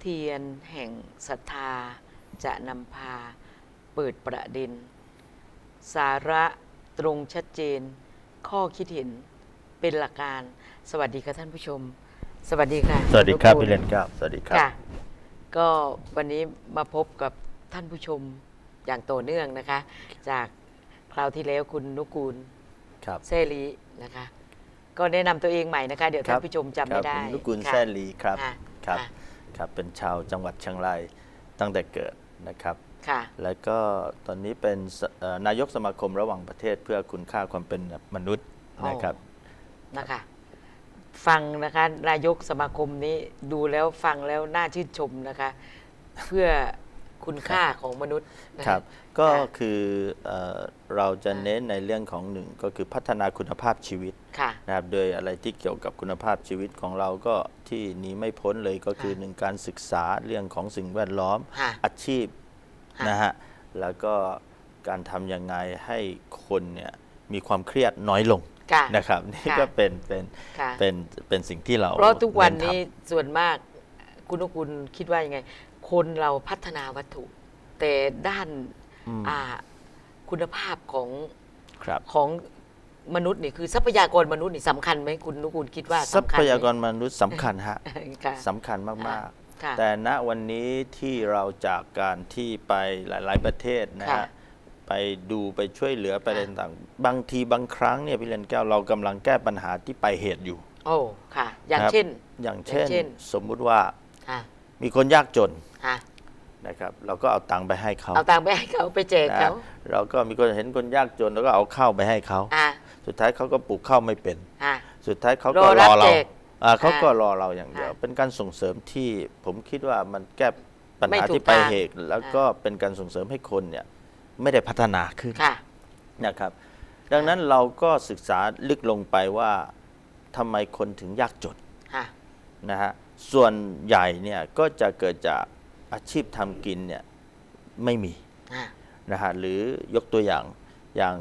เทียนแห่งศรัทธาจะนำพาเปิดประเด็น สาระตรงชัดเจน ข้อคิดเห็นเป็นหลักการ สวัสดีค่ะท่านผู้ชม สวัสดีค่ะสวัสดีครับทุกนพี่เลนครับ สวัสดีครับ ค่ะ ก็วันนี้มาพบกับท่านผู้ชมอย่างต่อเนื่องนะคะ จากคราวที่แล้วคุณนุกูลครับเซรีนะคะ ก็แนะนำตัวเองใหม่นะคะ เดี๋ยวท่านผู้ชมจำไม่ได้ครับผมนุกุลค่ะแซ่ลีครับ ค่ะครับค่ะ ครับเป็นชาวจังหวัดเชียงรายตั้งแต่เกิดนะครับค่ะ แล้วก็ตอนนี้เป็นสเอ่อนายกสมาคมระหว่างประเทศเพื่อคุณค่าความเป็นมนุษย์นะครับ นะคะ ฟังนะคะนายกสมาคมนี้ดูแล้วฟังแล้วน่าชื่นชมนะคะ เพื่อ คุณค่าของมนุษย์นะะครับก็ค่ะคือเอ่อเราจะเน้นในเรื่องของหนึ่งก็คือพัฒนาคุณภาพชีวิตค่ะ นะครับโดยอะไรที่เกี่ยวกับคุณภาพชีวิตของเราก็ที่หนีไม่พ้นเลยก็คือค่ะหนึ่งการศึกษาเรื่องของสิ่งแวดล้อม ค่ะอาชีพค่ะนะฮะแล้วก็การทำยังไงให้คนเนี่ยมีความเครียดน้อยลงค่ะนะครับนี่ค่ะก็เป็นเป็นค่ะ เป็นเป็นสิ่งที่เราเพราะทุกวันเทนี้ส่วนมากคุณนุกุลคิดว่ายังไง คนเราพัฒนาวัตถุ แต่ด้านำอืม อ่าคุณภาพของครับ ของมนุษย์นี่คือทรัพยากรมนุษย์นี่สำคัญไหมคุณนุกุลคิดว่าทรัสำคัญพไหม ยากรมนุษย์สำคัญฮะ ค่ะสำคัญมาก ค่ะ ๆ แต่ณวันนี้ที่เราจากการที่ไปหลาย ๆ ประเทศนะค่ะฮะ ไปดูไปช่วยเหลือไปค่ะอะไรต่างๆ บางทีบางครั้งเนี่ยพี่เลนแก้วเรากำลังแก้ปัญหาที่ไปลายเหตุอยู่โอ้ค่ะ อย่างครับเช่น อย่างเช่น อย่างเช่น สมมุติว่าค่ะ มีคนยากจนค่ะนะครับ เราก็เอาตังค์ไปให้เขาเอาตังค์ไปให้เขาไปแจกนะเขาเราก็มีคนเห็นคนยากจนแล้วก็เอาข้าวไปให้เขาอ่าสุดท้ายเขาก็ปลูกข้าวไม่เป็น อ่า สุดท้ายเขารก็อรรับอเราแจกอ่าเขาก็อ่ารอเราอย่างเดียวอ่าเป็นการส่งเสริมที่ผมคิดว่ามันแก้ปัญไม่หาถูกที่ไปลายทางเหตุแล้วก็เป็นการส่งเสริมให้คนเนี่ยไม่ได้พัฒนาขึ้น ค่ะ นะครับ ดังนั้นเราก็ศึกษาลึกลงไปว่าทำไมคนถึงยากจนค่ะ นะฮะ ส่วนใหญ่เนี่ยก็จะเกิดจากอาชีพทำกินเนี่ยไม่มีอ่านะฮะหรือยกตัวอย่างอย่าง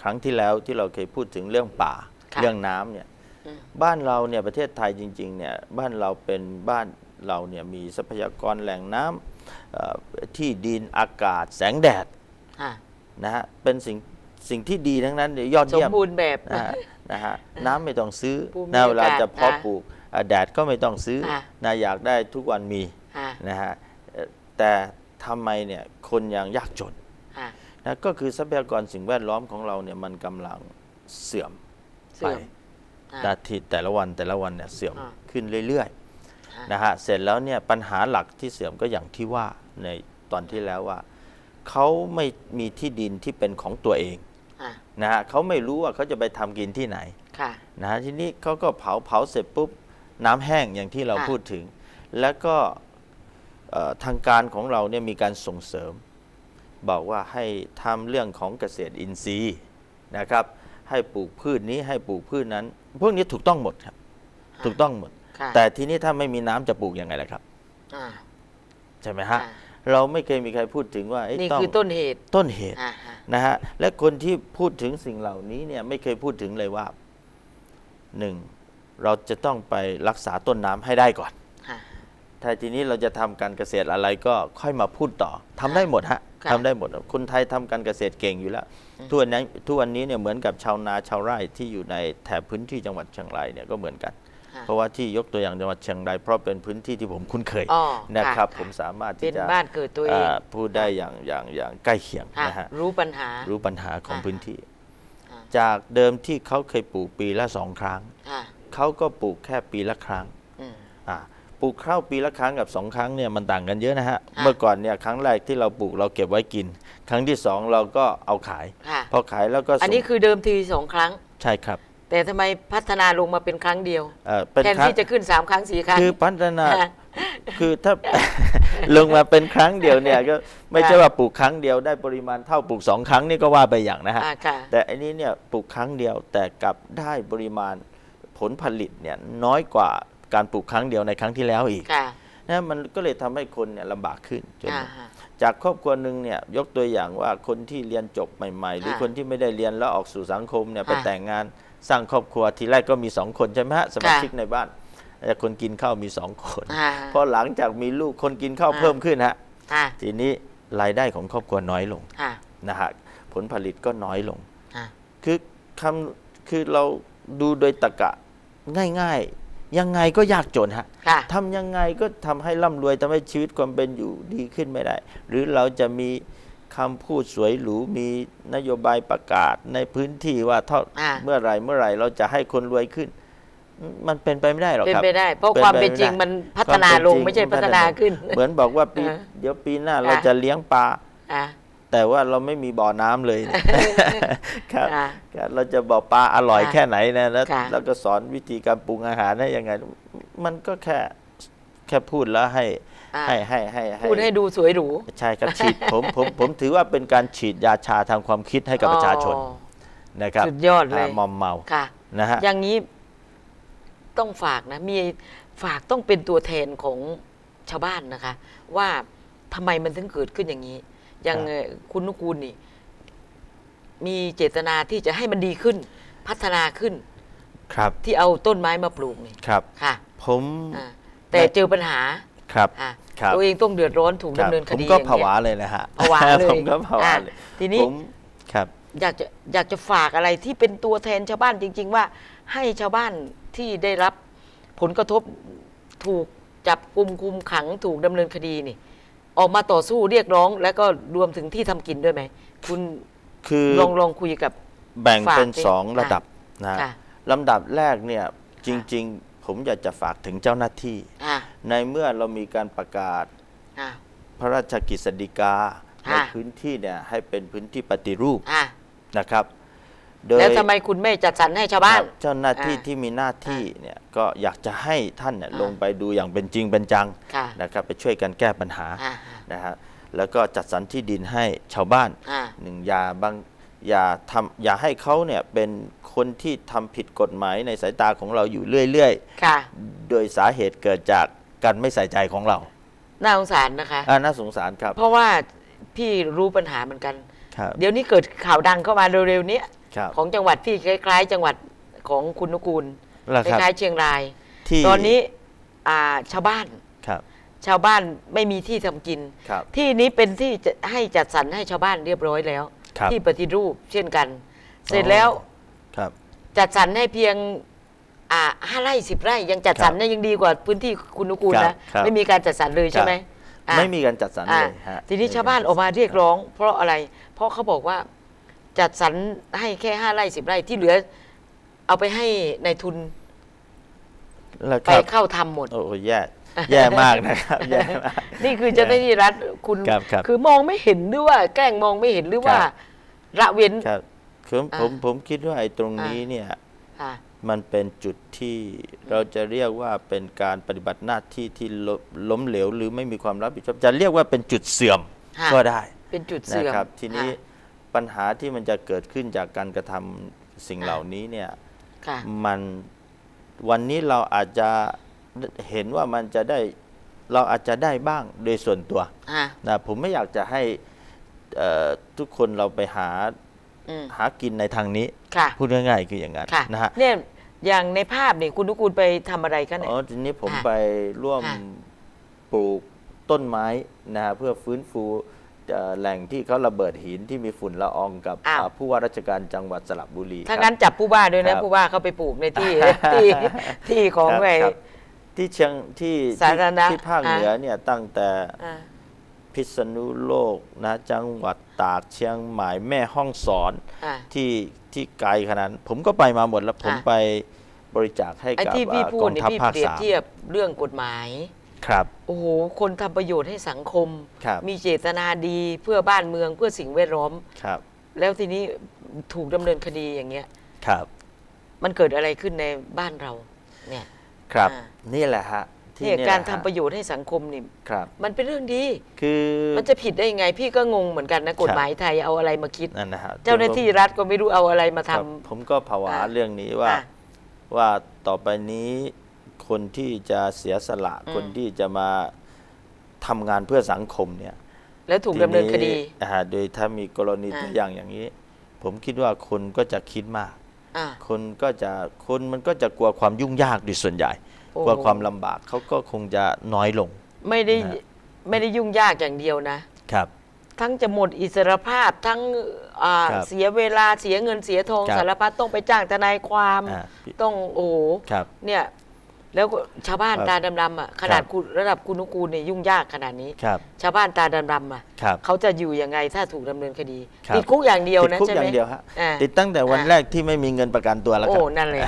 ครั้งที่แล้วที่เราเคยพูดถึงเรื่องป่าค่ะเรื่องน้ำเนี่ยอืม บ้านเราเนี่ยประเทศไทยจริงๆเนี่ยบ้านเราเป็นบ้านเราเนี่ยมีทรัพยากรแหล่งน้ำเอ่อที่ดินอากาศแสงแดด อ่านะฮะเป็นสิ่งสิ่งที่ดีทั้งนั้นยอดสมเยี่ยมบูรณ์แบบ นะฮะนะฮะน้ำไม่ต้องซื้อภูมินะเวลาอากาศจะเพาะอะปลูกอะ แดดก็ไม่ต้องซื้อค่ะนะอยากได้ทุกวันมีอ่านะฮะเอ่อแต่ทำไมเนี่ยคนยังยากจนอ่านะก็คือทรัพยากรสิ่งแวดล้อมของเราเนี่ยมันกำลังเสื่อมเสื่ไปอมอ่านาทีแต่ละวันแต่ละวันเนี่ยเสื่อมอ่าขึ้นเรื่อยอ่าๆนะฮะเสร็จแล้วเนี่ยปัญหาหลักที่เสื่อมก็อย่างที่ว่าในตอนที่แล้วว่าเขาไม่มีที่ดินที่เป็นของตัวเองอ่านะฮะเขาไม่รู้ว่าเขาจะไปทำกินที่ไหนค่ะนะฮะทีนี้เขาก็เผาเผาเสร็จปุ๊บ น้ำแห้งอย่างที่เราค่ะ พูดถึง แล้วก็เอ่อทางการของเราเนี่ยมีการส่งเสริม บอกว่าให้ทำเรื่องของเกษตรอินทรีย์นะครับ ให้ปลูกพืชนี้ให้ปลูกพืชนั้น พวกนี้ถูกต้องหมดครับ ถูกต้องหมด ค่ะแต่ทีนี้ถ้าไม่มีน้ำจะปลูกยังไงล่ะครับ อ่าใช่ไหมฮะอ่าเราไม่เคยมีใครพูดถึงว่าเอ๊ะนี่ต้องคือต้นเหตุต้นเหตุ อ่าฮะนะฮะและคนที่พูดถึงสิ่งเหล่านี้เนี่ยไม่เคยพูดถึงเลยว่าหนึ่ง เราจะต้องไปรักษาต้นน้ำให้ได้ก่อน ค่ะ ถ้าทีนี้เราจะทำการเกษตรอะไรก็ค่อยมาพูดต่อทำได้หมดฮะค่ะทำได้หมด คนไทยทำการเกษตรเก่งอยู่แล้วทุกวันนี้ทุกวันนี้เนี่ยเหมือนกับชาวนาชาวไร่ที่อยู่ในแถบพื้นที่จังหวัดเชียงรายเนี่ยก็เหมือนกัน ค่ะเพราะว่าที่ยกตัวอย่างจังหวัดเชียงรายเพราะเป็นพื้นที่ที่ผมคุ้นเคยอ๋อนะครับ ค่ะ ผมสามารถเป็ที่นจะบ้านเกิดตัวเองอ่าพูดได้อย่างอย่างอย่างใกล้เคียงค่ะนะฮะ รู้ปัญหา รู้ปัญหาของอ่าพื้นที่ อ่า จากเดิมที่เขาเคยปลูกปีละสองครั้ง ค่ะ เขาก็ปลูกแค่ปีละครั้งอืมอ่าปลูกข้าวปีละครั้งกับสองครั้งเนี่ยมันต่างกันเยอะนะฮะค่ะเมื่อก่อนเนี่ยครั้งแรกที่เราปลูกเราเก็บไว้กิน ครั้งที่สองเราก็เอาขายค่ะพอขายแล้วก็ส่งอันนี้คือเดิมทีสองครั้ง ใช่ครับ แต่ทำไมพัฒนาลงมาเป็นครั้งเดียวเอ่อเป็นแทนครั้งที่จะขึ้นสามครั้งสี่ครั้ง คือพัฒนาค่ะคือถ้าลงมาเป็นครั้งเดียวเนี่ยก็ไม่ใช่ค่ะว่าปลูกครั้งเดียวได้ปริมาณเท่าปลูกสองครั้งนี่ก็ว่าไปอย่างนะฮะอ่าค่ะแต่อันนี้เนี่ยปลูกครั้งเดียวแต่กลับได้ปริมาณ ผลผลิตเนี่ยน้อยกว่าการปลูกครั้งเดียวในครั้งที่แล้วอีกค่ะ นะมันก็เลยทำให้คนเนี่ยลำบากขึ้นจน อ่าฮะ จากครอบครัวหนึ่งเนี่ยยกตัวอย่างว่าคนที่เรียนจบใหม่ ๆ หรือค่ะคนที่ไม่ได้เรียนแล้วออกสู่สังคมเนี่ยไปค่ะแต่งงานสร้างครอบครัวทีแรกก็มีสองคนใช่ไหมฮะสมาชิกในบ้านแต่คนกินข้าวมีสองคนอ่าพอหลังจากมีลูกคนกินข้าวอ่า เพิ่มขึ้นฮะอ่าทีนี้รายได้ของครอบครัวน้อยลงอ่านะฮะผลผลิตก็น้อยลง อ่า คือคำคือเราดูโดยตรรกะ ง่าย ๆ ยังไงก็ยากจนฮะค่ะทำยังไงก็ทำให้ร่ำรวยทำให้ชีวิตความเป็นอยู่ดีขึ้นไม่ได้ หรือเราจะมีคำพูดสวยหรูมีนโยบายประกาศในพื้นที่ว่าเท่าอ่า เมื่อไหรเมื่อไหรเราจะให้คนรวยขึ้น มันเป็นไปไม่ได้หรอกเป็นครับ ไปได้ เพราะเป็นความไปเป็นจริงไม่ได้มันพัฒนาลงไม่ใช่พัฒนาขึ้น เหมือนบอกว่าปีอ่าเดี๋ยวปีหน้าเราจะเลี้ยงปลา อ่า แต่ว่าเราไม่มีบ่อน้ำเลยครับอ่าครับเราจะบอกปลาอร่อยค่ะแค่ไหนนะแล้วค่ะแล้วก็สอนวิธีการปรุงอาหารให้ยังไง มันก็แค่แค่พูดแล้วให้อ่าให้ให้ให้พูดให้ดูสวยหรูใช่ครับฉีดผมผมผมถือว่าเป็นการฉีดยาชาทางความคิดให้กับประชาชนอ๋อนะครับสุดยอดเลยามอมเมาค่ะนะฮะอย่างนี้ต้องฝากนะมีฝากต้องเป็นตัวแทนของชาวบ้านนะคะ ว่าทำไมมันถึงเกิดขึ้นอย่างนี้ อย่างครับเอ่อคุณนุกูลนี่ มีเจตนาที่จะให้มันดีขึ้น พัฒนาขึ้น ครับ ที่เอาต้นไม้มาปลูกนี่ครับค่ะ ผมอ่าแต่เจอปัญหาครับอะครับตัวเองต้องเดือดร้อนถูกครับดำเนินคผมดีก็อย่งผเงี้ยวาเลยนะฮะผวาเลยผมก็ผวาอะเลยทีนี้ผมครับ อยากจะอยากจะฝากอะไรที่เป็นตัวแทนชาวบ้านจริง ๆ ว่า ให้ชาวบ้านที่ได้รับผลกระทบถูกจับกุมคุมขังถูกดำเนินคดีนี่ ออกมาต่อสู้เรียกร้อง แล้วก็รวมถึงที่ทำกินด้วยไหม คุณคือลองลองคุยกับ แบ่งเป็นฝากสิสองค่ะระดับนะฮะค่ะลำดับแรกเนี่ยจริง ๆ ผมอยากจะฝากถึงเจ้าหน้าที่ อ่าในเมื่อเรามีการประกาศอ่าพระราชกิจสฎีกา ในค่ะ พื้นที่เนี่ยให้เป็นพื้นที่ปฏิรูปอ่านะครับ โดยแล้วทำไมคุณไม่จัดสรรให้ชาวบ้าน ครับเจ้าหน้าที่อ่าที่มีหน้าที่เนี่ยก็อยากจะให้ท่านเนี่ยลงไปดูอย่างเป็นจริงเป็นจังค่ะนะครับไปช่วยกันแก้ปัญหาอ่านะฮะแล้วก็จัดสรรที่ดินให้ชาวบ้านอ่าหนึ่งอย่าบางอย่าทำอย่าให้เขาเนี่ยเป็นคนที่ทำผิดกฎหมายในสายตาของเราอยู่เรื่อยค่ะๆโดยสาเหตุเกิดจากการไม่ใส่ใจของเราน่าสงสารนะคะ อ่าน่าสงสารครับเพราะว่าพี่รู้ปัญหาเหมือนกัน ครับ เดี๋ยวนี้เกิดข่าวดังเข้ามาเร็วๆเนี้ย ครับของจังหวัดพี่คล้าย ๆ จังหวัดของคุณนุกูลแล้วคครับล้ายๆเชียงราย ที่ตอนนี้อ่าชาวบ้าน ครับชาวบ้านไม่มีที่ทำกิน ครับ ที่นี้เป็นที่จะให้จัดสรรให้ชาวบ้านเรียบร้อยแล้ว ครับที่ปฏิรูปเช่นกัน เสร็จแล้วครับ จัดสรรให้เพียงอ่าห้าไร่สิบไร่ ยังจัดสรรครับได้ยังดีกว่าพื้นที่คุณนุกูลครับนะครับ ไม่มีการจัดสรรเลยใช่ไหมอะ ไม่มีการจัดสรรอะเลยฮะทีนี้ชาวบ้านออกมาเรียกร้อง เพราะอะไร เพราะเขาบอกว่า จัดสรรให้แค่ห้าไร่สิบไร่ที่เหลือ เอาไปให้ในายทุนแล้วไปครับเข้าทำหมด โอ้โหแย่แย่มากนะครับแย่มาก นี่คือเจ้าหน้าที่รัฐคุณครับครับอมองไม่เห็นหรือว่า แกล้งมองไม่เห็นหรือว่า ครับละเว้น ครับผมอะผมผมคิดว่าไอ้ตรงนี้อะเนี่ยค่ะ มันเป็นจุดที่เราจะเรียกว่าเป็นการปฏิบัติหน้าที่ที่ล้มล้มเหลว หรือไม่มีความรับผิดชอบจะเรียกว่าเป็นจุดเสื่อมค่ะ ก็ได้เป็นจุดนะเสื่อมครับ ทีนี้ค่ะ ปัญหาที่มันจะเกิดขึ้นจากการกระทำสิ่งอะเหล่านี้เนี่ยค่ะมันวันนี้เราอาจจะเห็นว่ามันจะได้เราอาจจะได้บ้างโดยส่วนตัวอะนะผมไม่อยากจะให้เอ่อทุกคนเราไปหาอืมหากินในทางนี้ค่ะพูดง่ายๆคืออย่างนั้นค่ะนะฮะเนี่ยอย่างในภาพนี่คุณนุกูลไปทำอะไรกันเนี่ยอ๋อทีนี้ผมค่ะไปร่วมค่ะปลูกต้นไม้นะฮะเพื่อฟื้นฟูเอ่อ แหล่งที่เขาระเบิดหินที่มีฝุ่นละอองกับอ้าวอ่าผู้ว่าราชการจังหวัดสระบุรีถ้าครับงั้นจับผู้ว่าด้วยครันะบผู้ว่าเขาไปปลูกในที่ ที่ที่ของครับไอ้ ครับที่เชียงที่สาธารณะที่ภาคอ่าเหนือเนี่ยตั้งแต่อะพิษณุโลกนะจังหวัดตากเชียงใหม่แม่ห้องสอน อะที่ที่ไกลขนาดนั้นผมก็ไปมาหมดแล้วผมค่ะ ไปบริจาคให้ไอ้กับที่พี่อ่าพูกดองนี่ทัพพี่ภาคเปรียบสาม เทียบเรื่องกฎหมาย ครับ โอ้โห คนทำประโยชน์ให้สังคม ครับ มีเจตนาดีเพื่อบ้านเมืองเพื่อสิ่งแวดล้อม ครับ แล้วทีนี้ถูกดำเนินคดีอย่างเงี้ย ครับ มันเกิดอะไรขึ้นในบ้านเรา เนี่ย ครับ อ่า นี่แหละฮะที่เนี่ยนี่การแหละทำฮะประโยชน์ให้สังคมนี่ครับ มันเป็นเรื่องดี คือมันจะผิดได้ยังไง พี่ก็งงเหมือนกันนะกฎหมายไทยเอาอะไรมาคิด นั่นนะฮะเจ้าหน้าที่รัฐก็ไม่รู้เอาอะไรมาคทำ รับผมก็ผวาอ่าเรื่องนี้ว่า อะ ว่าต่อไปนี้ คนที่จะเสียสละอืมคนที่จะมาทำงานเพื่อสังคมเนี่ยแล้วถูกดำเนินคดีทีอ่าโดยถ้ามีกรณีอ่าตัวอย่างอย่างนี้ ผมคิดว่าคนก็จะคิดมากอะคนก็จะคนมันก็จะกลัวความยุ่งยากโดยส่วนใหญ่โอ้โอ้กลัวความลำบากเขาก็คงจะน้อยลง ไม่ได้นะไม่ได้ยุ่งยากอย่างเดียวนะครับ ทั้งจะหมดอิสรภาพทั้งอ่าครับเสียเวลาเสียเงินเสียทองครับสารพัดต้องไปจ้างทนายความอ่าต้องโอ้โหครับเนี่ย แล้วก็ชาวบ้านครับตาดำๆอะขนาดครับคุณระดับคุณนุกูลเนี่ยยุ่งยากขนาดนี้ ครับ ชาวบ้านตาดำๆอะครับเขาจะอยู่ยังไงถ้าถูกดำเนินคดีครับ ติดคุกอย่างเดียวติดนะคุกใช่อไหม ย่างเดียวฮะอ่าติดตั้งแต่วันอ่า แรกที่ไม่มีเงินประกันตัวแล้วคโอ้รับ นั่นแหละ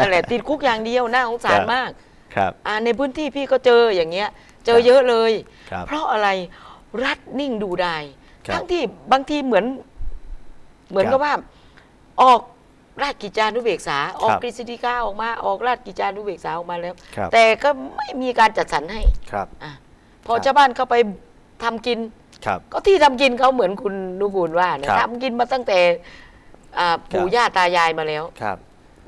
นั่นแหละติดคุกอย่างเดียวน่าสงสารครับ มาก ครับ อ่าในพื้นที่พี่ก็เจออย่างเงี้ย เจอครับเยอะเลย ครับเพราะอะไรรัฐนิ่งดูได้ครับทั้งที่บางทีเหมือน เหมือนครับ กับว่า ออก ราชกิจจานุเบกษา ออกครับกฤษฎีกาออกมาออกราชกิจจานุเบกษาออกมาแล้ว ครับแต่ก็ไม่มีการจัดสรรให้ครับอะพอครับชาวบ้านเข้าไปทำกิน ครับ ก็ที่ทำกินเขาเหมือนคุณนุกูลว่านะครับทำกินมาตั้งแต่อ่าปู่ครับ ย่าตายายมาแล้ว ครับ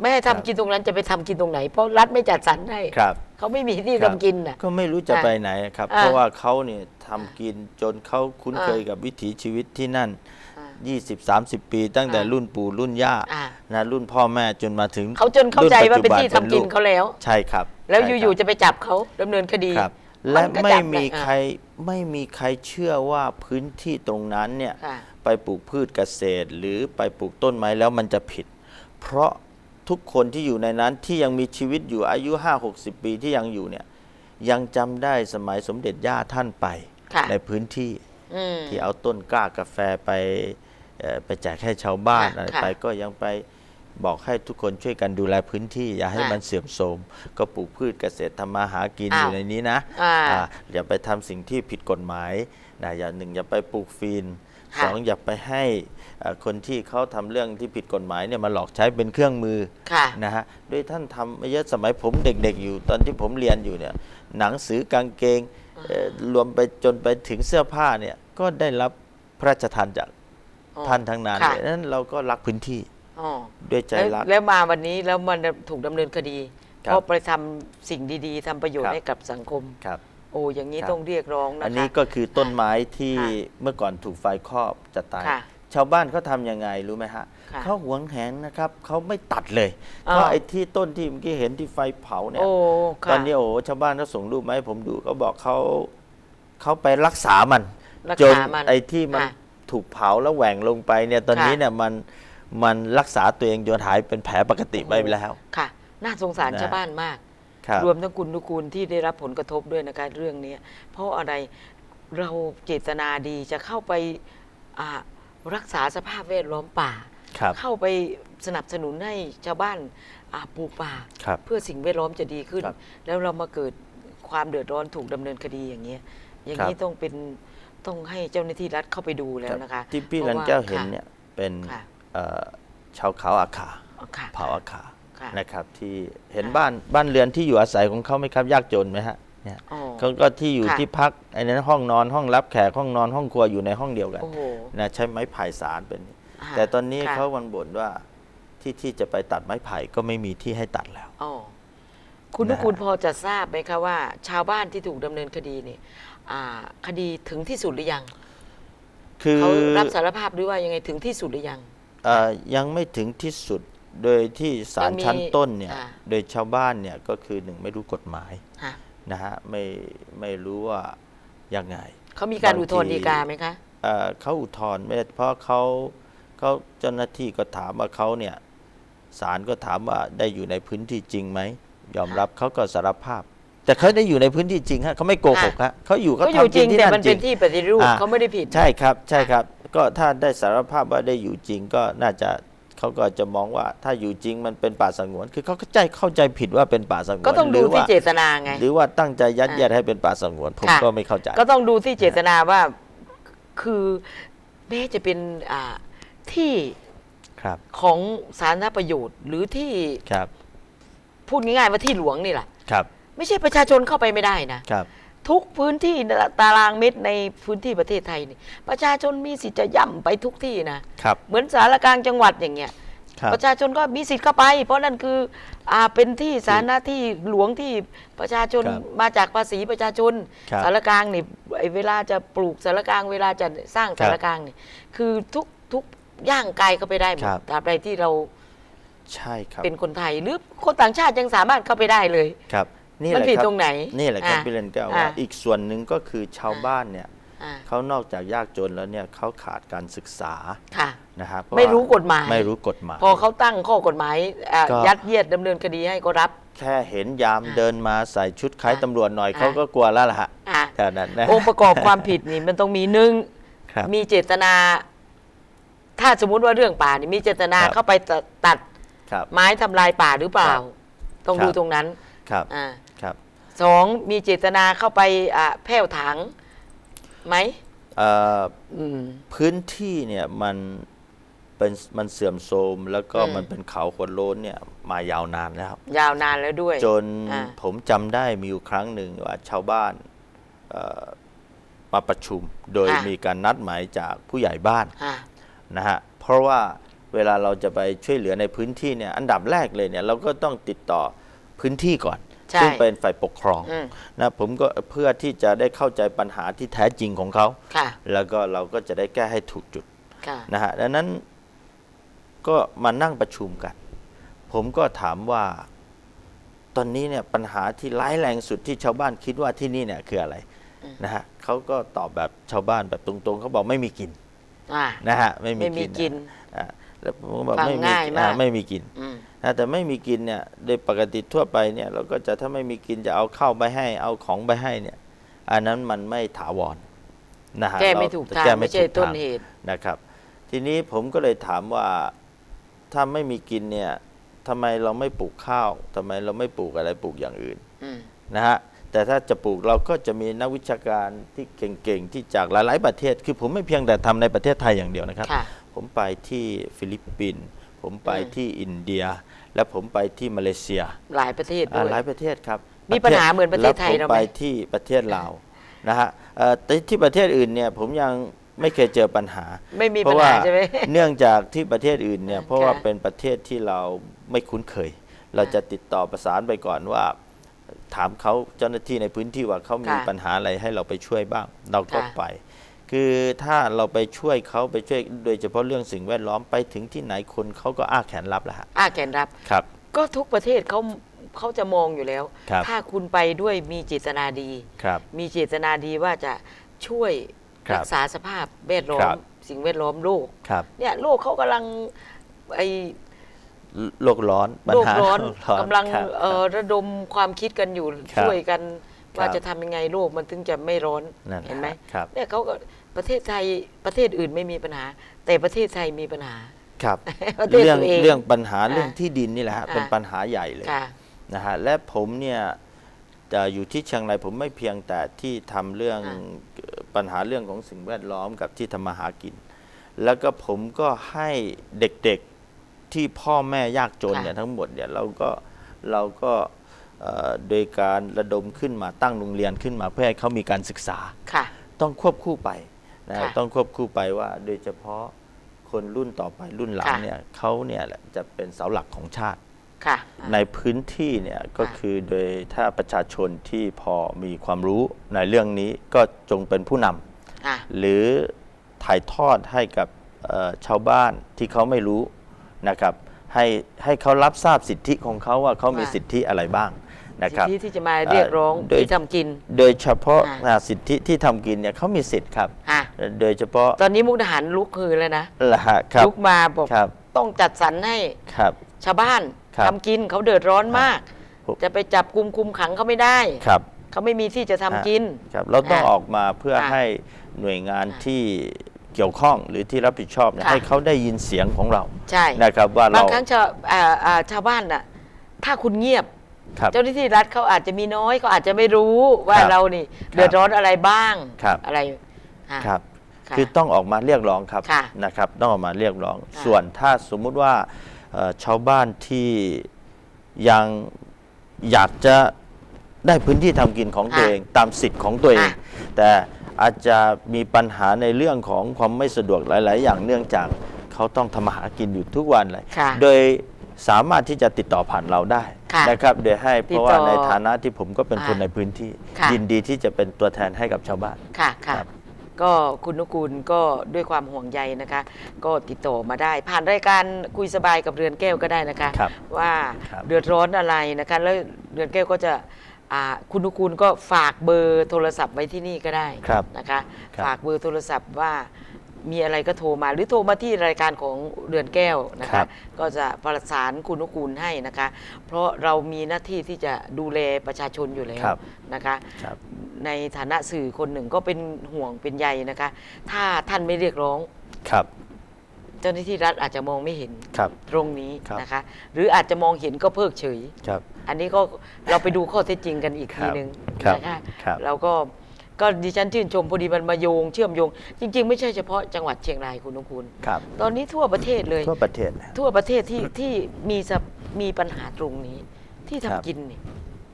ไม่ให้ครัทำบกินตรงนั้นจะไปทำกินตรงไหน เพราะรัฐไม่จัดสรรให้ครับ เขาไม่มีที่ครัทำบ กินน่ะ ก็ไม่รู้จะอะไปไหนครับ อะเพราะว่าเขาเนี่ยทำกินจนเขาคุ้นอะเคยกับวิถีชีวิตที่นั่น อะ20-30 ปี ตั้งแต่อะรุ่นปู่รุ่นย่าอะนะรุ่นพ่อแม่จนมาถึงเขาจนเข้าใจว่าเป็นที่ทำรุ่กินปัจจุบัเขาแล้ว ใช่ครับแล้วใช่อยู่ครับๆจะไปจับเขาดำเนินคดี ครับมัและนก็ไม่จับมีเลยอะ ใครไม่มีใครเชื่อว่าพื้นที่ตรงนั้นเนี่ย ค่ะ ไปปลูกพืชเกษตร หรือไปปลูกต้นไม้แล้วมันจะผิด เพราะทุกคนที่อยู่ในนั้นที่ยังมีชีวิตอยู่อายุ 5-60 ปีที่ยังอยู่เนี่ยยังจำได้สมัยสมเด็จย่าท่านไป ค่ะ ในพื้นที่อืม ที่เอาต้นกล้ากาแฟไปเอ่อ ไปแจกให้ชาวบ้านค่ะอะไรค่ะไปก็ยังไปบอกให้ทุกคนช่วยกันดูแลพื้นที่ อย่าให้ค่ะมันเสื่อมโทรมก็ปลูกพืชเกษตรทำมาหากินอ้าวอยู่ในนี้นะอ่าอ่าอย่าไปทำสิ่งที่ผิดกฎหมายนะอย่าหนึ่งอย่าไปปลูกฟีนค่ะสองอย่าไปให้เอ่อคนที่เขาทำเรื่องที่ผิดกฎหมายเนี่ยมาหลอกใช้เป็นเครื่องมือ ค่ะ นะฮะด้วยท่านทำมาเยอะสมัยผมเด็กๆอยู่ตอนที่ผมเรียนอยู่เนี่ยหนังสือกางเกงเอ่อรวมไปจนไปถึงเสื้อผ้าเนี่ยก็ได้รับพระราชทานจากอ๋อ ท่านทั้งนั้นค่ะเลยนั้นเราก็รักพื้นที่อ๋อด้วยใจแล้วรัก แล้วมาวันนี้แล้วมันถูกดำเนินคดี ครับเพราะไปทำสิ่งดีๆทำประโยชครัน์บ ให้กับสังคม ครับ โอ้อย่างนี้ครับ ต้องเรียกร้องนะคะ อันนี้ก็คือต้นไม้ที่ค่ะเมื่อก่อนถูกไฟครอบจะตาย ค่ะชาวบ้านเขาทำยังไงรู้ไหมฮะค่ะเขาหวงแหนนะครับเขาไม่ตัดเลยอ้าว เพราะไอ้ที่ต้นที่เมื่อกี้เห็นที่ไฟเผาเนี่ย โอ้ค่ะ ตอนนี้โอ้โหชาวบ้านเขาส่งรูปมาให้ผมดูเขาบอกเขาเขาไปรักษามันรักจนษามันไอ้ที่มันค่ะ ถูกเผาแล้วแหว่งลงไปเนี่ยตอนค่ะนี้เนี่ยมันมันรักษาตัวเองจนหายเป็นแผลปกติไปแล้วค่ะ น่าสงสารนะชาวบ้านมากครับรวมทั้งคุณนุกูลที่ได้รับผลกระทบด้วยนะคะเรื่องนี้เพราะอะไรเราเจตนาดีจะเข้าไปอ่ารักษาสภาพแวดล้อมป่าครับเข้าไปสนับสนุนให้ชาวบ้านอ่าปลูกป่าครับเพื่อสิ่งแวดล้อมจะดีขึ้นครับแล้วเรามาเกิดความเดือดร้อนถูกดำเนินคดีอย่างเงี้ยอย่างนี้ครับต้องเป็น ต้องให้เจ้าหน้าที่รัฐเข้าไปดูแล้วนะคะที่พี่พรัราะนว่าแก้วเห็นค่ะเนี่ยเป็นค่ะเอ่อชาวเขาอาคาค่ะเผ่าอาคาค่ะนะครับ ที่เห็นค่ะบ้านบ้านเรือนที่อยู่อาศัยของเขาไหมครับยากจนไหมฮะเนี่ยอ๋อเขาก็ที่อยู่ค่ะที่พักไอ้นั้นห้องนอนห้องรับแขกห้องนอนห้องครัวอยู่ในห้องเดียวกันโอ้โหนะใช้ไม้ไผ่สารเป็นอ่าแต่ตอนนี้ค่ะเขาวันบ่นว่าที่ที่จะไปตัดไม้ไผ่ก็ไม่มีที่ให้ตัดแล้วอ๋อ คุณนุนะฮะกูลพอจะทราบไหมคะว่า ชาวบ้านที่ถูกดำเนินคดีเนี่ยอ่าคดีถึงที่สุดหรือยังคือเขารับสารภาพหรือว่ายังไงถึงที่สุดหรือยัง เอ่อยังไม่ถึงที่สุดโดยที่ศาลยังมีชั้นต้นเนี่ยอ่า โดยชาวบ้านเนี่ยก็คือหนึ่งไม่รู้กฎหมายฮะนะฮะไม่ไม่รู้ว่ายังไง เขามีการบางอุทธรณ์ทีฎีกาไหมคะ เอ่อเขาอุทธรณ์ไม่ได้เพราะเขาเขาเจ้าหน้าที่ก็ถามว่าเขาเนี่ยศาลก็ถามว่าได้อยู่ในพื้นที่จริงไหม ยอมรับเขาก็สารภาพ แต่เขาได้อยู่ในพื้นที่จริงฮะเขาไม่โกหกฮะเขาอยู่เขาก็อยู่ทำจริกิงนที่แต่นั่มันนจเป็รินง ที่ปฏิรูปอ่า เขาไม่ได้ผิด ใช่ครับใช่ครับ ก็ถ้าได้สารภาพว่าได้อยู่จริงก็น่าจะเขาก็จะมองว่าถ้าอยู่จริงมันเป็นป่าสงวน คือเขาก็ใจเข้าใจผิดว่าเป็นป่าสงวนก็ต้องดูหรืที่ว่าเจตนาไง หรือว่าตั้งใจยัดอ่าเยียดให้เป็นป่าสงวน ผมค่ะ ก็ไม่เข้าใจ ก็ต้องดูที่เจตนาว่าคือแม้จะเป็นอ่าที่ครับของสาธารณประโยชน์ หรือที่ครับ พูดง่ายๆว่าที่หลวงนี่แหละครับ ไม่ใช่ประชาชนเข้าไปไม่ได้นะครับ ทุกพื้นที่ตารางเม็ดในพื้นที่ประเทศไทยนี่ ประชาชนมีสิทธิ์จะย่ำไปทุกที่นะ ครับ เหมือนสารกลางจังหวัดอย่างเงี้ย ครับ ประชาชนก็มีสิทธิ์เข้าไป เพราะนั่นคืออ่าเป็นที่สาธารณะที่หลวงที่ประชาชนครับมาจากภาษีประชาชนครับสารกลางนี่ไอ้เวลาจะปลูกสารกลางเวลาจะสร้างครับสารกลางนี่คือทุกทุกย่างกายเข้าไปได้หมดครับ ตราบใดที่เรา ใช่ครับเป็นคนไทยหรือคนต่างชาติยังสามารถเข้าไปได้เลย ครับ นี่แหมันละผิดครับตรงไหนนี่แหละครับอ่พี่เรนแก้วว่าอะอีกส่วนหนึ่งก็คือชาวบ้านเนี่ยอ่าเขานอกจากยากจนแล้วเนี่ยเขาขาดการศึกษาค่ะ นะฮะเพาะไม่รู้ว่ากฎหมาย ไม่รู้กฎหมาย พอเขาตั้งข้อกฎหมายอะก็ ยัดเยียดดำเนินคดีให้ก็รับ แค่เห็นยามอะเดินมาใส่ชุดคล้ายอะตำรวจหน่อยอะ เขาก็กลัวแล้วล่ะฮะอะแค่นั้นนะ องค์ประกอบความผิดนี่มันต้องมีหนึ่ง ครับมีเจตนา ถ้าสมมุติว่าเรื่องป่านี่มีเจตนาครับ เข้าไปตัดตัด ครับ ไม้ทำลายป่าหรือเปล่าครับต้องครับดูตรงนั้นครับอ่าครับสองมีเจตนาเข้าไปอ่าแผ่วถังไหมเอ่ออืม พื้นที่เนี่ยมันเป็นมันเสื่อมโทรมแล้วก็อืม มันเป็นเขาขวดโล้นเนี่ยมายาวนานแล้วครับยาวนานแล้วด้วย จนอ่า ผมจำได้มีอยู่ครั้งหนึ่งว่าชาวบ้านเอ่อมาประชุม โดยมีการนัดหมายจากผู้ใหญ่บ้าน อ่านะฮะเพราะว่า เวลาเราจะไปช่วยเหลือในพื้นที่เนี่ยอันดับแรกเลยเนี่ยเราก็ต้องติดต่อพื้นที่ก่อนใช่ซึ่งเป็นฝ่ายปกครองอืมนะผมก็เพื่อที่จะได้เข้าใจปัญหาที่แท้จริงของเขาค่ะแล้วก็เราก็จะได้แก้ให้ถูกจุดค่ะนะฮะดังนั้นก็มานั่งประชุมกัน ผมก็ถามว่า ตอนนี้เนี่ยปัญหาที่ร้ายแรงสุดที่ชาวบ้านคิดว่าที่นี่เนี่ยคืออะไรนะฮะเขาก็ตอบแบบชาวบ้านแบบตรงๆเขาบอกไม่มีกินอ่านะฮะไม่มีไม่มีกินกินอะ แล้วผมก็บอกฟังไม่มีง่ายมากอะไม่มีกินอืมนะแต่ไม่มีกินเนี่ยโดยปกติทั่วไปเนี่ย เราก็จะถ้าไม่มีกินจะเอาข้าวไปให้ เอาของไปให้เนี่ย อันนั้นมันไม่ถาวรนะฮะแก้ไม่เรถูกทางแก้ไม่ใช่ถูกต้นทางเหตุนะครับ ทีนี้ผมก็เลยถามว่าถ้าไม่มีกินเนี่ยทำไมเราไม่ปลูกข้าวทำไมเราไม่ปลูกอะไรปลูกอย่างอื่นอืมนะฮะแต่ถ้าจะปลูกเราก็จะมีนักวิชาการที่เก่งๆที่จากหลายๆประเทศ คือผมไม่เพียงแต่ทำในประเทศไทยอย่างเดียวนะครับค่ะ ผมไปที่ฟิลิปปินส์ผมไปอืมที่อินเดีย และผมไปที่มาเลเซียหลายประเทศด้อ่าวยหลายประเทศครับมีปัญหาเหมือนประเทศไทยแล้เราวไหมผมไปที่ประเทศลาวนะฮะเอ่อแต่ที่ประเทศอื่นเนี่ยผมยังไม่เคยเจอปัญหา ไม่มีเพปัญราะว่าหาใช่ไหมเนื่องจากที่ประเทศอื่นเนี่ยเพราะว่าค่ะเป็นประเทศที่เราไม่คุ้นเคย เราจะติดต่อประสานไปก่อนว่า ถามเขาเจ้าหน้าที่ในพื้นที่ว่าเขามีค่ะปัญหาอะไรให้เราไปช่วยบ้าง เราก็ค่ะไป คือถ้าเราไปช่วยเขาไปช่วยโดยเฉพาะเรื่องสิ่งแวดล้อมไปถึงที่ไหนคนเขาก็อ้าแขนรับแล้วฮะอ้าแขนรับ ครับ ก็ทุกประเทศเขาเขาจะมองอยู่แล้ว ครับถ้าคุณไปด้วยมีเจตนาดี ครับ มีเจตนาดีว่าจะช่วยครับรักษาสภาพแวดล้อครัม บ สิ่งแวดล้อมโลก ครับเนี่ยโลกเขากำลังไอโลกร้อนปัญโลกหาร้อนโลร้อนกำลังครับ เอ่อระดมความคิดกันอยู่ครับช่วยกัน ว่าครับจะทำยังไงโลกมันถึงจะไม่ร้อนนั่นแหละเห็นไหมครับ เนี่ยเขาก็ ประเทศไทยประเทศอื่นไม่มีปัญหา แต่ประเทศไทยมีปัญหา ครับประเทศเรื่องตัวเอง เรื่องปัญหาอ่าเรื่องที่ดินนี่แหละฮะอ่า เป็นปัญหาใหญ่เลยค่ะ นะฮะและผมเนี่ยจะอยู่ที่เชียงรายผมไม่เพียงแต่ที่ทำเรื่องอ่า เอ่อปัญหาเรื่องของสิ่งแวดล้อมกับที่ทำมาหากิน แล้วก็ผมก็ให้เด็กๆที่พ่อแม่ยากจนเนี่ยทั้งหมดเนี่ยเราก็เราก็เอ่อโดยการระดมขึ้นมาตั้งโรงเรียนขึ้นมาเพื่อให้เขามีการศึกษา ค่ะ ต้องควบคู่ไป นะค่ะต้องควบคู่ไปว่าโดยเฉพาะคนรุ่นต่อไปรุ่นหลังค่ะ เนี่ยเขาเนี่ยแหละจะเป็นเสาหลักของชาติ ค่ะ ในพื้นที่เนี่ยก็ค่ะคือโดยถ้าประชาชนที่พอมีความรู้ในเรื่องนี้ก็จงเป็นผู้นอะำหรือถ่ายทอดให้กับเอ่อชาวบ้านที่เขาไม่รู้นะครับให้ให้เขารับทราบสิทธิของเขาว่าเขามีว่า สิทธิอะไรบ้าง นะครับสิทธิที่จะมาเรียกร้องเอ่อโดยที่ทำกิน โดยเฉพาะอ่าอ่าสิทธิที่ทำกินเนี่ยเขามีสิทธิ์ครับ อะ โดยเฉพาะตอนนี้มุกดาหารลุกฮือแล้วนะ ละฮะครับ ลุกมาบอกครับ ต้องจัดสรรให้ครับ ชาวบ้านครับทำกินเขาเดือดร้อนมากผมจะไปจับกุมคุมขังเขาไม่ได้ ครับ เขาไม่มีที่จะทำกิน ครับเราต้องอ่าออกมาเพื่อค่ะให้หน่วยงานค่ะที่เกี่ยวข้องหรือที่รับผิดชอบเนี่ยค่ะ ให้เขาได้ยินเสียงของเราใช่ นะครับว่าบาเรา งครั้งชาวอ่าอ่าชาวบ้านน่ะ ถ้าคุณเงียบ ครับเจ้าหน้าที่รัฐเขาอาจจะมีน้อยเขาอาจจะไม่รู้ว่าครับเรานี่ครับเดือดร้อนอะไรบ้างครับ อะไรอะ ครับ ค่ะคือต้องออกมาเรียกร้องครับค่ะนะครับต้องออกมาเรียกร้อง ค่ะส่วนถ้าสมมุติว่าเอ่อชาวบ้านที่ยังอยากจะได้พื้นที่ทำกินของตัวเองตามสิทธิ์ของตัวเองแต่อาจจะมีปัญหาในเรื่องของความไม่สะดวกหลาย ๆ อย่างเนื่องจากเขาต้องทำมาหากินอยู่ทุกวันเลยค่ะ โดยสามารถที่จะติดต่อผ่านเราได้ค่ะ นะครับโดยให้เพติดราะต่อว่าในฐานะที่ผมก็เป็นค่ะคนในพื้นที่ ค่ะ ยินดีที่จะเป็นตัวแทนให้กับชาวบ้าน ค่ะค่ะ ครับ ก็คุณนุกูลก็ด้วยความห่วงใยนะคะ ก็ติดต่อมาได้ ผ่านรายการคุยสบายกับเรือนแก้วก็ได้นะคะ ครับ ว่าครับ เดือดร้อนอะไรนะคะ แล้วเรือนแก้วก็จะอ่าคุณนุกูลก็ฝากเบอร์โทรศัพท์ไว้ที่นี่ก็ได้ครับ นะคะ ครับ ฝากเบอร์โทรศัพท์ว่า มีอะไรก็โทรมาหรือโทรมาที่รายการของเรือนแก้วนะครัคะบ ก็จะประสานคุณนุกูลให้นะคะ เพราะเรามีหน้าที่ที่จะดูแลประชาชนอยู่แล้วครับ นะคะ ครับ ในฐานะสื่อคนหนึ่งก็เป็นห่วงเป็นใยนะคะ ถ้าท่านไม่เรียกร้อง ครับ เจ้าหน้าที่รัฐอาจจะมองไม่เห็นครับ ตรงนี้ครับ นะคะ หรืออาจจะมองเห็นก็เพิกเฉย ครับ อันนี้ก็เราไปดูข้อเท็จจริงกันอีกครัทีบหนึ่งครับนะคะครับ เราก็ ก็ดิฉันชื่นชมพอดีมันมาโยงเชื่อมโยง จริง ๆ ไม่ใช่เฉพาะจังหวัดเชียงรายคุณนุกูลครับ ตอนนี้ทั่วประเทศเลย ทั่วประเทศนะทั่วประเทศที่ที่มีสะมีปัญหาตรงนี้ ที่ทำครับ กินเนี่ย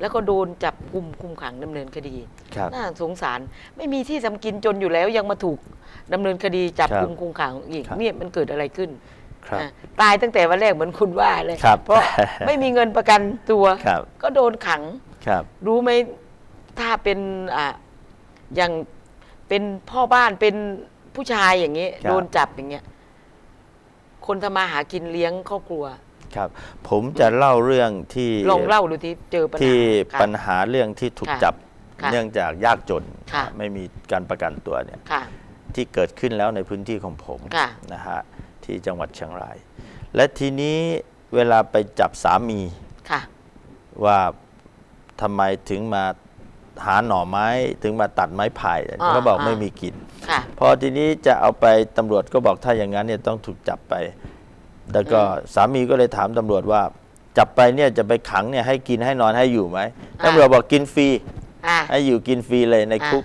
แล้วก็โดนจับกุมคุมขังดำเนินคดี ครับ น่าสงสารไม่มีที่ทำกินจนอยู่แล้วยังมาถูกดำเนินคดีจับครับกุมคุมขังอีกครับ เนี่ยมันเกิดอะไรขึ้นครับ อะตายตั้งแต่วันแรกเหมือนคุณว่าเลยครับ เพราะไม่มีเงินประกันตัว ครับ ก็โดนขัง ครับ รู้ไหมถ้าเป็นอะ อย่างเป็นพ่อบ้านเป็นผู้ชายอย่างนี้ ครับ โดนจับอย่างเงี้ยคนทำมาหากินเลี้ยงครอบครัว ครับ ผมจะเล่าเรื่องที่ลองเล่าดูที่เจอปัญหาที่ค่ะ ปัญหาเรื่องที่ถูกค่ะจับค่ะเนื่องจากยากจนค่ะ ไม่มีการประกันตัวเนี่ย ค่ะ ที่เกิดขึ้นแล้วในพื้นที่ของผมค่ะ นะฮะที่จังหวัดเชียงราย และทีนี้เวลาไปจับสามีค่ะ ว่าทำไมถึงมา หาหน่อไม้ถึงมาตัดไม้ไผ่อ่าก็บอกอ่า ไม่มีกิน ค่ะ พอทีนี้จะเอาไปตำรวจก็บอกถ้าอย่างนั้นเนี่ยต้องถูกจับไป แล้วก็สามีก็เลยถามตำรวจว่า จับไปเนี่ยจะไปขังเนี่ยให้กินให้นอนให้อยู่ไหมอ่า ตำรวจบอกกินฟรีอะ ให้อยู่กินฟรีเลยในอ่าคุก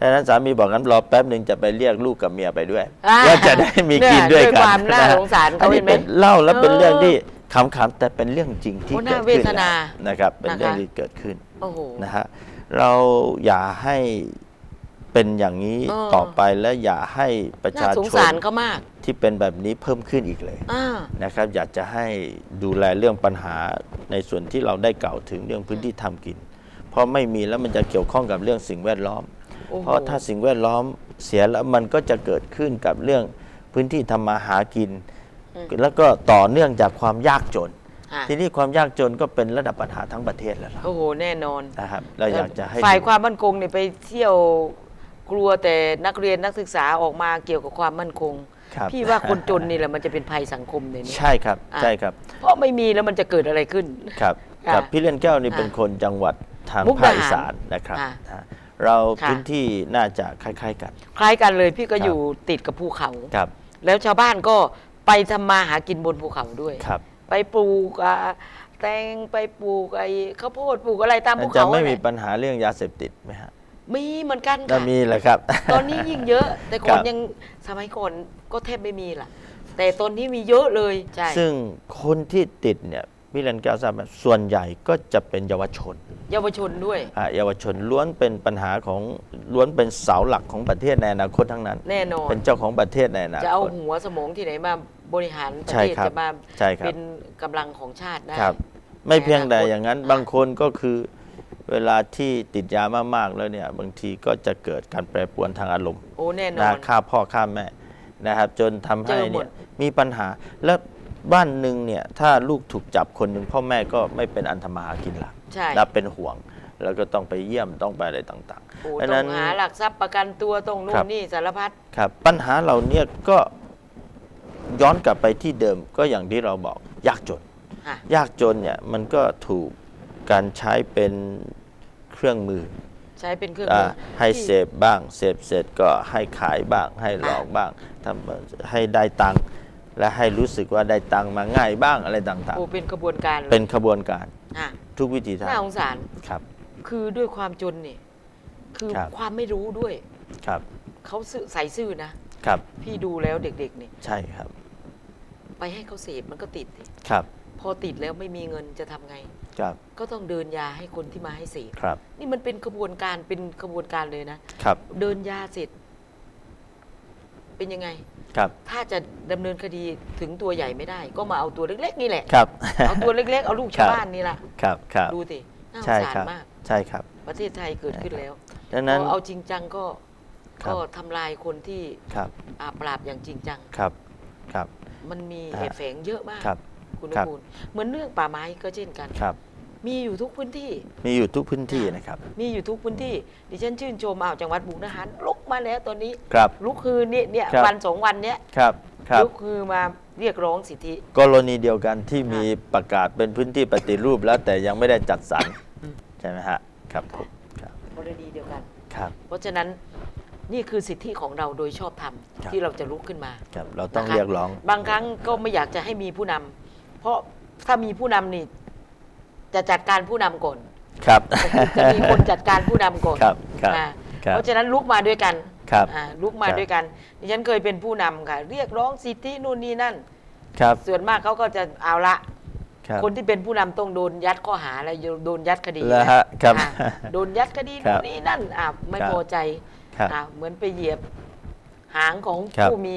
ดังนั้นสามีบอกงั้นรอแป๊บหนึ่งจะไปเรียกลูกกับเมียไปด้วยอ่าว่าจะได้มีเนี่ยกินด้วยด้วยกันความน่าะฮะสงสารเขาอันนี้เห็นไหมเป็นเล่าแล้วเป็นเออเรื่องที่ขำๆแต่เป็นเรื่องจริงที่โอ้เกิน่าดเวขึ้นทนาแล้วนะครับ เป็นเรื่องนะคะ ที่เกิดขึ้น โอ้โห นะฮะ เราอย่าให้เป็นอย่างนี้เออ ต่อไปและอย่าให้ประน่าชาสงชนสารเขามากที่เป็นแบบนี้เพิ่มขึ้นอีกเลย อ่า นะครับอยากจะให้ดูแลเรื่องปัญหาในส่วนที่เราได้กล่าวถึงเรื่องพื้นที่ทำกิน เพราะไม่มีแล้วมันจะเกี่ยวข้องกับเรื่องสิ่งแวดล้อม โอ้โห เพราะถ้าสิ่งแวดล้อมเสียแล้วมันก็จะเกิดขึ้นกับเรื่องพื้นที่ทำมาหากิน แล้วก็ต่อเนื่องจากความยากจนอะ ทีนี้ความยากจนก็เป็นระดับปัญหาทั้งประเทศแล้วล่ะโอ้โหแน่นอนนะครับเราอยากจะให้ฝ่ายดูความมั่นคงเนี่ยไปเที่ยวกลัวแต่นักเรียนนักศึกษาออกมาเกี่ยวกับความมั่นคงครับพี่ว่าคนจนนี่แหละมันจะเป็นภัยสังคมในนี้ใช่ครับอะใช่ครับ เพราะไม่มีแล้วมันจะเกิดอะไรขึ้นครับค่ะครับพี่เลียนแก้วนี่ค่ะเป็นคนจังหวัดทางมุกภาดาคหารอีสานนะครับค่ะนะเราค่ะพื้นที่น่าจะคล้าย ๆ กัน คล้ายกันเลยพี่ก็ครับอยู่ติดกับภูเขาครับ แล้วชาวบ้านก็ไปทำมาหากินบนภูเขาด้วยครับ ไปปลูกอะแตงไปปลูกไอ้ข้าวโพดปลูกอะไรตามภูจะเขาไม่มีแหละปัญหาเรื่องยาเสพติดไหมฮะมีเหมือนกันจะค่ะ มีแหละครับ ตอนนี้ยิ่งเยอะ แต่ก่ครัอนบยังสมัยก่อนก็แทบไม่มีล่ะ แต่ตอนนี้มีเยอะเลยใช่ซึ่งคนที่ติดเนี่ย พี่เลียนแก้วทราบไหมส่วนใหญ่ก็จะเป็นเยาวชน เยาวชนด้วย อะเยาวชนล้วนเป็นปัญหาของล้วนเป็นเสาหลักของประเทศในอนาคตทั้งนั้น แน่นอน เป็นเจ้าของประเทศในอนาจะเอาคตหัวสมองที่ไหนมาบริหารประใช่เทศครับจะมาใช่ครับ เป็นกำลังของชาติได้ ครับ ไม่เพียงแต่ในอนาคตอย่างนั้นอะบางคนก็คือเวลาที่ติดยามากๆแล้วเนี่ยบางทีก็จะเกิดการแปรปรวนทางอารมณ์ โอ้แน่นอนะน ฆ่าพ่อฆ่าแม่นะครับ จนทำให้เจอหมเนี่ด ยมีปัญหาและ บ้านหนึ่งเนี่ยถ้าลูกถูกจับคนหนึ่งพ่อแม่ก็ไม่เป็นอันธมาหากินหลักใช่และเป็นห่วง แล้วก็ต้องไปเยี่ยมต้องไปอะไรต่างโอ้ๆดังต้นั้อนงหาหลักทรัพย์ประกันตัวต้องนู่ครันบ นี่สารพัด ครับปัญหาเหล่านี้ก็ย้อนกลับไปที่เดิมก็อย่างที่เราบอกยากจน ค่ะ ยากจนเนี่ยมันก็ถูกการใช้เป็นเครื่องมือใช้เป็นเครื่องอ่ามือให้ที่ เสพบ้าง เสพเสร็จก็ให้ขายบ้าง ให้หลอกบ้างทำให้ได้ตังค์ และให้รู้สึกว่าได้ตังค์มาง่ายบ้างอะไรต่างโอ้เป็นกระบวนการลๆยเป็นขบวนการอะทุกวิธีทางน่าสงสาร ครับ คือด้วยความจนเนี่ยคือครับ ความไม่รู้ด้วย ครับเขาซื่อใส่ซื่อนะ ครับพี่ดูแล้วเด็กๆเนี่ยใช่ครับไปให้เขาเสพมันก็ติดสิครับพอติดแล้วไม่มีเงินจะทำไง ครับก็ต้องเดินยาให้คนที่มาให้เสพครับนี่มันเป็นกระบวนการเป็นกระบวนการเลยนะ ครับ เดินยาเสร็จ เป็นยังไง ครับ ถ้าจะดำเนินคดีถึงตัวใหญ่ไม่ได้ ก็มาเอาตัวเล็กๆนี่แหละ ครับ เอาตัวเล็กๆ เอาลูกครัชาวบบ้านนี่แหละครับครับ ดูสิน่าสใช่งสารครับ มาก ใช่ครับ ประเทศไทยเกิดขึ้นแล้วดังนั้น พอเอาจริงจังก็ครับ ก็ทำลายคนที่ครับอาปราบอย่างจริงจัง ครับครับ มันมีอ่าเหตุแฝงเยอะมากครับ คุณครับนุกูลเหมือนเรื่องป่าไม้ก็เช่นกัน ครับ มีอยู่ทุกพื้นที่ มีอยู่ทุกพื้นที่นะครับ มีอยู่ทุกพื้นที่ ดิฉันชื่นชมอ้าวจังหวัดบุกดาหารลุกมาแล้วตอนนี้ครับลุกคือเนี่ยเนี่ยครับ วันสองวันเนี้ยครับครับ ลุกคือมาเรียกร้องสิทธิ กรณีเดียวกันที่มีประกาศเป็นพื้นที่ปฏิรูปแล้วแต่ยังไม่ได้จัดสรรอืม ใช่ไหมฮะครับผมครับกรณีเดียวกัน ครับ เพราะฉะนั้นนี่คือสิทธิของเราโดยชอบธรรมครับ ที่เราจะลุกขึ้นมา ครับเราต้องนะคะ เรียกร้อง บางครั้งก็ไม่อยากจะให้มีผู้นำเพราะถ้ามีผู้นำนี่ จะจัดการผู้นำก่อนครับจะมีคนจัดการผู้นำก่อนครับครับอ่าครับ เพราะฉะนั้นลุกมาด้วยกันครับ อ่าลุกมาครับ ด้วยกันดิฉันเคยเป็นผู้นำค่ะ เรียกร้องสิทธินู่นนี่นั่น ครับส่วนมากเขาก็จะเอาละ ครับ คนที่เป็นผู้นำต้องโดนยัดข้อหาแล้วโดนยัดคดีแล้วฮะครับอ่าโดนยัดคดีครันู่บนนี่นั่นอ่าไม่ครับพอใจครับอ่าเหมือนไปเหยียบหางของครับผู้มี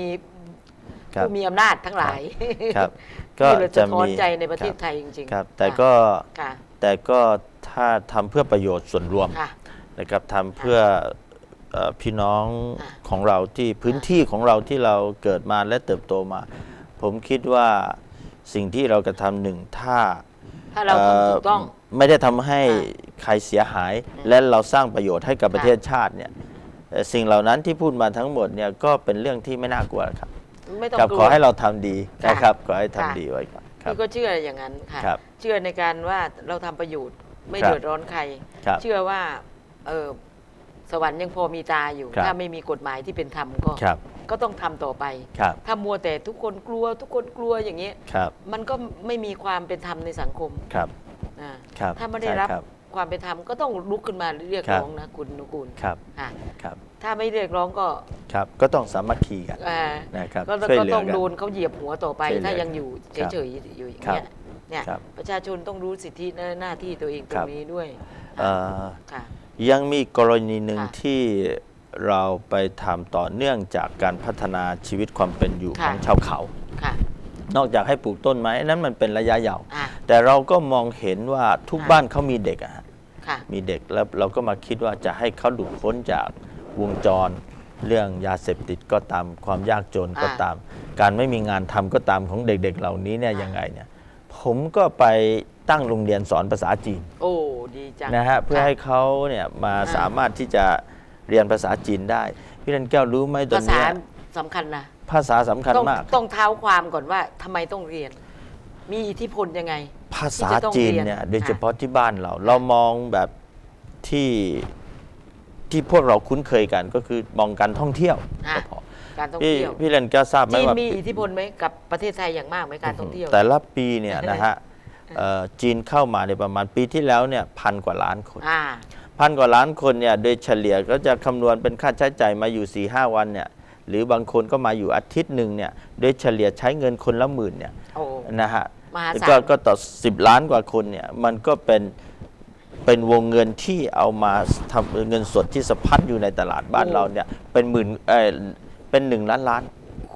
ครับผู้มีอำนาจทั้งหลายครับ ก็ก็เลยจะสะท้อนมีใจในประเทศคบไทยจริงๆครับแต่ค่ะก็ค่ะแต่ก็ถ้าทำเพื่อประโยชน์ส่วนรวมค่ะนะครับทำเพื่อเอ่อพี่น้องค่ะของเราที่พื้นที่ของเราที่เราเกิดมาและเติบโตมา ผมคิดว่าสิ่งที่เรากระทำหนึ่งถ้าถ้าเราทำถูกต้องเไม่ได้ทำให้ค่ะใครเสียหาย และเราสร้างประโยชน์ให้กับประเทศชาติเนี่ยเอ่อสิ่งเหล่านั้นที่พูดมาทั้งหมดเนี่ยก็เป็นเรื่องที่ไม่น่ากลัวครับ ไม่ต้องครับกลัขว อให้เราทำดีค่ะ นะครับ ขอให้ทำค่ะดีไว้ก่อนครับ พี่ก็เชื่ออย่างนั้นค่ะ ครับเชื่อในการว่าเราทำประโยชน์ไม่ครับเดือดร้อนใคร ครับเชื่อว่าเออสวรรค์ยังพอมีตาอยู่ ครับ ถ้าไม่มีกฎหมายที่เป็นธรรมก็ ครับก็ต้องทำต่อไป ครับถ้ามัวแต่ทุกคนกลัว ทุกคนกลัวอย่างนี้ครับมันก็ไม่มีความเป็นธรรมในสังคมครับอ่าครับถ้าไม่ได้ใช่รับ ครับความเป็นธรรมก็ต้องลุกขึ้นมาเรียกครับร้องนะคุณนุกูลครับอะครับ ถ้าไม่เรียกร้องก็ครับก็ต้องสามัคคีกันอ่านะครับก็ช่วยก็เหลือต้องกันโดนเขาเหยียบหัวต่อไปช่วยเหลือถ้ายังอยู่ครับเฉยๆอยู่อย่างครับเงี้ยเนี่ยครับประชาชนต้องรู้สิทธิและหน้าที่ตัวเองตรครังบนี้ด้วยเอ่อค่ะยังมีกรณีหนึ่งค่ะที่เราไปทำต่อเนื่องจากการพัฒนาชีวิตความเป็นอยู่ขค่ะองชาวเขาค่ะนอกจากให้ปลูกต้นไม้นั้นมันเป็นระยะยาวอะ แต่เราก็มองเห็นว่าทุกค่ะบ้านเขามีเด็กอะฮะค่ะ มีเด็กแล้วเราก็มาคิดว่าจะให้เขาหลุดพ้นจากวงจร เรื่องยาเสพติดก็ตามความยากจนก็อ่าตาม การไม่มีงานทำก็ตามของเด็ก ๆ เหล่านี้เนี่ยอ่ายั ยังไงเนี่ยผมก็ไปตั้งโรงเรียนสอนภาษาจีน โอ้ดีจังนะฮะเพื่อค่ะให้เขาเนี่ยมาอ่าสามารถที่จะเรียนภาษาจีนได้ พี่นันแก้วรู้ไหมตอนภาษาเนี้ยสำคัญนะภาษาสำคัญต้องมาก ต้องเท้าความก่อนว่าทำไมต้องเรียน มีอิทธิพลยังไง ภาษาที่จะต้องจีนเรียนเนี่ยโดยค่ะเฉพาะที่บ้านเรา เรามองแบบที่ที่พวกเราคุ้นเคยกันก็คือมองการท่องเที่ยวอะก็พอการท่องพี่เที่ยวพี่เรนแก้วทราบไหมจีนว่ามีอิทธิพลไหมกับประเทศไทยอย่างมากไหมการท่องเที่ยว แต่ละปีเนี่ยนะฮะเอ่อจีนเข้ามาในยประมาณปีที่แล้วเนี่ยพันกว่าล้านคนอ่าพันกว่าล้านคนเนี่ยโดยเฉลี่ยก็จะคำนวณเป็นค่าใช้จ่ายมาอยู่4ีหวันเนี่ยหรือบางคนก็มาอยู่อาทิตย์หนึ่งเนี่ยโดยเฉลี่ยใช้เงินคนละหมื่นเนี่ยโอ้ นะฮะ มหาศาล ก็ก็ต่อ 10 ล้านกว่าคนเนี่ยมันก็เป็นเป็นวงเงินที่เอามาทำเงินสดที่สะพัดอยู่ในตลาดบ้านเราเนี่ยเป็นหมื่นเออเป็นหนึ่งล้านล้าน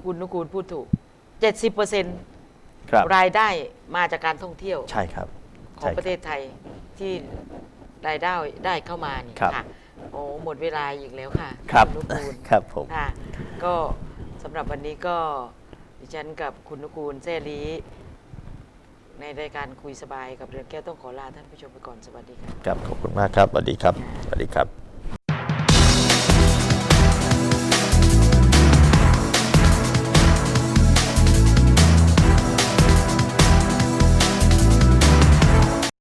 คุณนุกูลพูดถูก 70เปอร์เซ็นต์ครับ รายได้มาจากการท่องเที่ยวใช่ครับของใช่ประเทศไทยที่รายได้ได้เข้ามานี่ครับ ค่ะ โอ้หมดเวลาอีกแล้วค่ะครับณนุกูล ครับผม ค่ะก็สำหรับวันนี้ก็ดิฉันกับคุณนุกูลเซรี ในรายการคุยสบายกับเรือนแก้วต้องขอลาท่านผู้ชมไปก่อนสวัสดีค่ะ ครับ ขอบคุณมากครับสวัสดีครับสวัสดีครับ